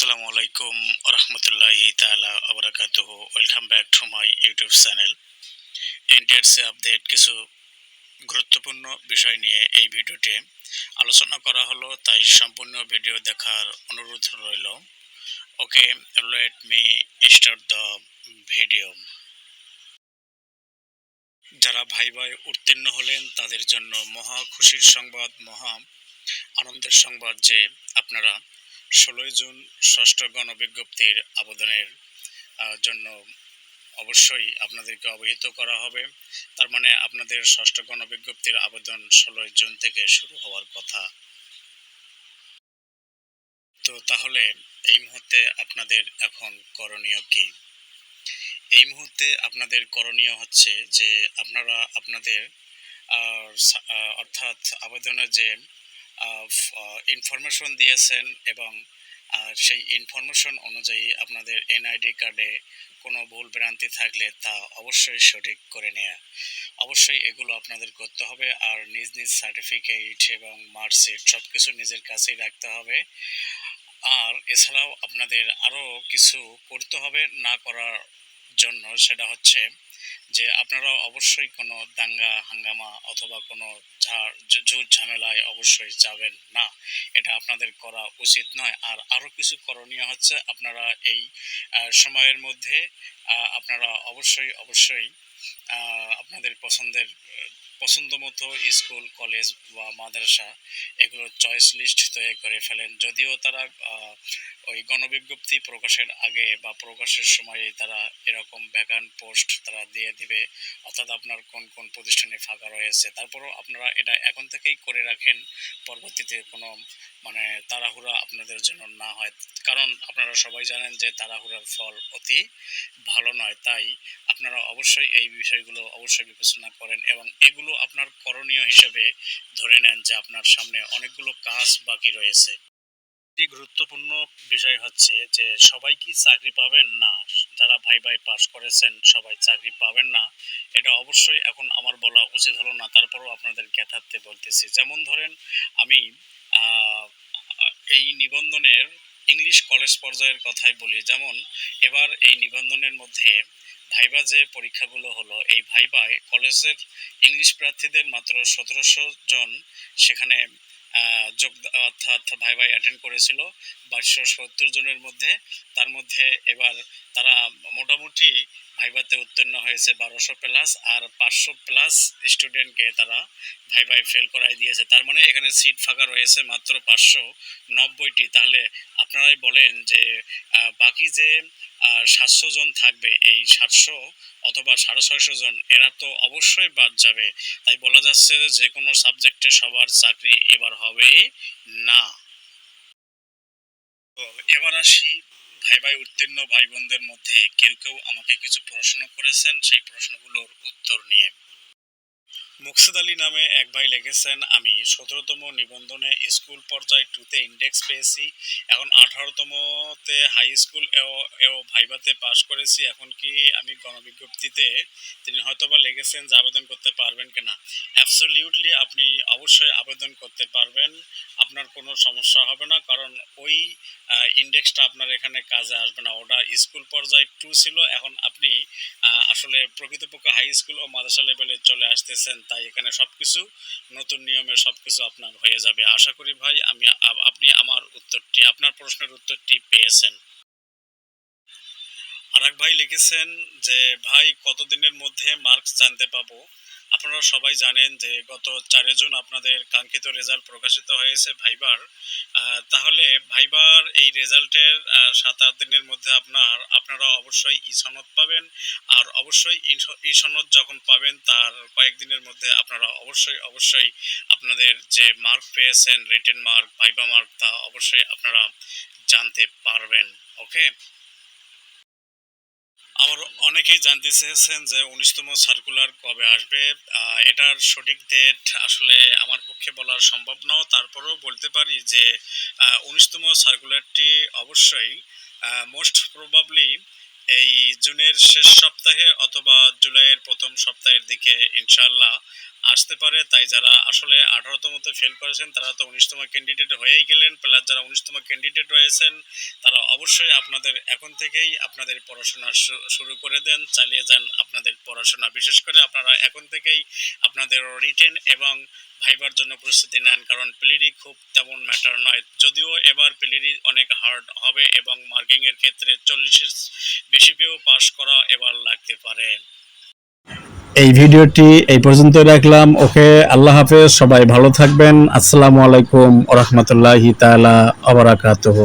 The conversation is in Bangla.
আসসালামু আলাইকুম রহমতুল্লাহি তালা আবরাকাতুহ welcome back to my YouTube channel NTRC update কিছু গুরুত্বপূর্ণ বিষয় নিয়ে এই ভিডিওতে আলোচনা করা হলো, তাই সম্পূর্ণ ভিডিও দেখার অনুরোধ রইল। Okay let me start the video যারা ভাই ভাই উত্তীর্ণ হলেন, তাদের জন্য মহা খুশির সংবাদ, মহা আনন্দের সংবাদ যে আপনারা ষোলোই জুন ষষ্ঠ গণবিজ্ঞপ্তির আবেদনের জন্য অবশ্যই আপনাদেরকে অবহিত করা হবে। তার মানে আপনাদের ষষ্ঠ গণবিজ্ঞপ্তির আবেদন ষোলোই জুন থেকে শুরু হওয়ার কথা। তো তাহলে এই মুহূর্তে আপনাদের এখন করণীয় কি? এই মুহূর্তে আপনাদের করণীয় হচ্ছে যে আপনারা, আপনাদের অর্থাৎ আবেদনের যে ইনফরমেশন দিয়েছেন এবং আর সেই ইনফরমেশন অনুযায়ী আপনাদের এনআইডি কার্ডে কোনো ভুল ভ্রান্তি থাকলে তা অবশ্যই সঠিক করে নেওয়া অবশ্যই এগুলো আপনাদের করতে হবে আর নিজ নিজ সার্টিফিকেট এবং মার্কশিট সব কিছু নিজের কাছেই রাখতে হবে। আর এছাড়াও আপনাদের আরও কিছু করতে হবে না করার জন্য সেটা হচ্ছে যে আপনারা অবশ্যই কোনো দাঙ্গা, হাঙ্গামা অথবা কোনো ঝাড় ঝুট ঝামেলায় অবশ্যই যাবেন না। এটা আপনাদের করা উচিত নয়। আর আরও কিছু করণীয় হচ্ছে, আপনারা এই সময়ের মধ্যে আপনারা অবশ্যই অবশ্যই আপনাদের পছন্দের পছন্দ মতো স্কুল, কলেজ বা মাদ্রাসা এগুলো চয়েস লিস্ট তৈরি করে ফেলেন। যদিও তারা ওই গণবিজ্ঞপ্তি প্রকাশের আগে বা প্রকাশের সময়ে তারা এরকম ভ্যাকান্ট পোস্ট তারা দিয়ে দিবে, অর্থাৎ আপনার কোন কোন প্রতিষ্ঠানে ফাঁকা রয়েছে। তারপরেও আপনারা এটা এখন থেকেই করে রাখেন, পরবর্তীতে কোনো মানে তাড়াহুড়া আপনাদের জন্য না হয়। কারণ আপনারা সবাই জানেন যে তাড়াহুড়ার ফল অতি ভালো নয়। তাই আপনারা অবশ্যই এই বিষয়গুলো অবশ্যই বিবেচনা করেন এবং এগুলো আপনার করণীয় হিসেবে ধরে নেন যে আপনার সামনে অনেকগুলো কাজ বাকি রয়েছে। একটি গুরুত্বপূর্ণ বিষয় হচ্ছে যে সবাই কি চাকরি পাবেন না? যারা ভাই ভাই পাস করেছেন, সবাই চাকরি পাবেন না। এটা অবশ্যই এখন আমার বলা উচিত হলো না, তারপরেও আপনাদের জ্ঞাতার্থে বলতেছি। যেমন ধরেন আমি এই নিবন্ধনের ইংলিশ কলেজ পর্যায়ের কথাই বলি। যেমন, এবার এই নিবন্ধনের মধ্যে ভাইবা যে পরীক্ষাগুলো হলো, এই ভাইবায় কলেজের ইংলিশ প্রার্থীদের মাত্র সতেরোশো জন সেখানে যোগ অর্থাৎ ভাই ভাই অ্যাটেন্ড করেছিল। বাইশশো সত্তর জনের মধ্যে, তার মধ্যে এবার তারা মোটামুটি ভাইভাতে উত্তীর্ণ হয়েছে বারোশো প্লাস আর পাঁচশো প্লাস স্টুডেন্টকে তারা ভাইভাই ফেল করাই দিয়েছে। তার মানে এখানে সিট ফাঁকা রয়েছে মাত্র পাঁচশো নব্বইটি। তাহলে আপনারাই বলেন যে বাকি যে সাতশো জন থাকবে, এই সাতশো অথবা সাড়ে ছয়শো জন, এরা তো অবশ্যই বাদ যাবে। তাই বলা যাচ্ছে যে, কোনো সাবজেক্টে সবার চাকরি এবার হবে না। এবার আসি ভাই ভাই উত্তীর্ণ ভাই বোনদের মধ্যে কেউ কেউ আমাকে কিছু প্রশ্ন করেছেন, সেই প্রশ্নগুলোর উত্তর নিয়ে। মুকসেদ আলী নামে এক ভাই লিখেছেন, আমি সতেরোতম নিবন্ধনে স্কুল পর্যায়ে টুতে ইন্ডেক্স পেয়েছি, এখন আঠারোতমতে হাই স্কুল এও ভাইভাতে পাশ করেছি, এখন কি আমি গণবিজ্ঞপ্তিতে তিনি হয়তোবা লিখেছেন যে আবেদন করতে পারবেন কিনা? অ্যাবসলিউটলি আপনি অবশ্যই আবেদন করতে পারবেন। আপনার কোনো সমস্যা হবে না, কারণ ওই ইন্ডেক্সটা আপনার এখানে কাজে আসবে না। ওটা স্কুল পর্যায়ে টু ছিল, এখন আপনি আসলে প্রকৃতপক্ষে হাই স্কুল ও মাদ্রাসা লেভেলে চলে আসতেছেন, তাই এখানে সব কিছু নতুন নিয়মে সব কিছু আপনার হয়ে যাবে। আশা করি ভাই, আমি আপনি আমার উত্তরটি, আপনার প্রশ্নের উত্তরটি পেয়েছেন। আর ভাই লিখেছেন যে, ভাই, কতদিনের মধ্যে মার্কস জানতে পাবো? আপনারা সবাই জানেন যে গত চারে জুন আপনাদের কাঙ্ক্ষিত রেজাল্ট প্রকাশিত হয়েছে ভাইবার। তাহলে ভাইবার এই রেজাল্টের সাত আট দিনের মধ্যে আপনার, আপনারা অবশ্যই ই সনদ পাবেন। আর অবশ্যই ই- ই সনদ যখন পাবেন, তার কয়েকদিনের মধ্যে আপনারা অবশ্যই অবশ্যই আপনাদের যে মার্ক পেয়েছেন রিটেন মার্ক ভাইবা মার্ক তা অবশ্যই আপনারা জানতে পারবেন। ওকে আমার অনেকেই জানতে চেয়েছেন যে উনিশতম সার্কুলার কবে আসবে। এটার সঠিক ডেট আসলে আমার পক্ষে বলা সম্ভব নয়। তারপরেও বলতে পারি যে উনিশতম সার্কুলারটি অবশ্যই মোস্ট প্রবাবলি এই জুনের শেষ সপ্তাহে অথবা জুলাইয়ের প্রথম সপ্তাহের দিকে ইনশাল্লাহ আসতে পারে, তাই যারা আসলে আঠারোতমতে ফেল করেছেন, তারা তো উনিশতম ক্যান্ডিডেট হয়েই গেলেন। প্লাস যারা উনিশতম ক্যান্ডিডেট রয়েছেন, তারা অবশ্যই আপনাদের এখন থেকেই আপনাদের পড়াশোনা শুরু করে দেন, চালিয়ে যান আপনাদের পড়াশোনা। বিশেষ করে আপনারা এখন থেকেই আপনাদের রিটেন এবং ভাইবার জন্য প্রস্তুতি নেন, কারণ প্লিরি খুব তেমন ম্যাটার নয়। যদিও এবার প্লিরি অনেক হার্ড হবে এবং মার্কিংয়ের ক্ষেত্রে চল্লিশের বেশি পেয়েও পাশ করা এবার লাগতে পারে। এই ভিডিওটি এই পর্যন্ত রাখলাম। ওকে, আল্লাহ হাফেজ, সবাই ভালো থাকবেন। আসসালামু আলাইকুম ওরহমতুল্লাহি তালা আবরাকাতুহু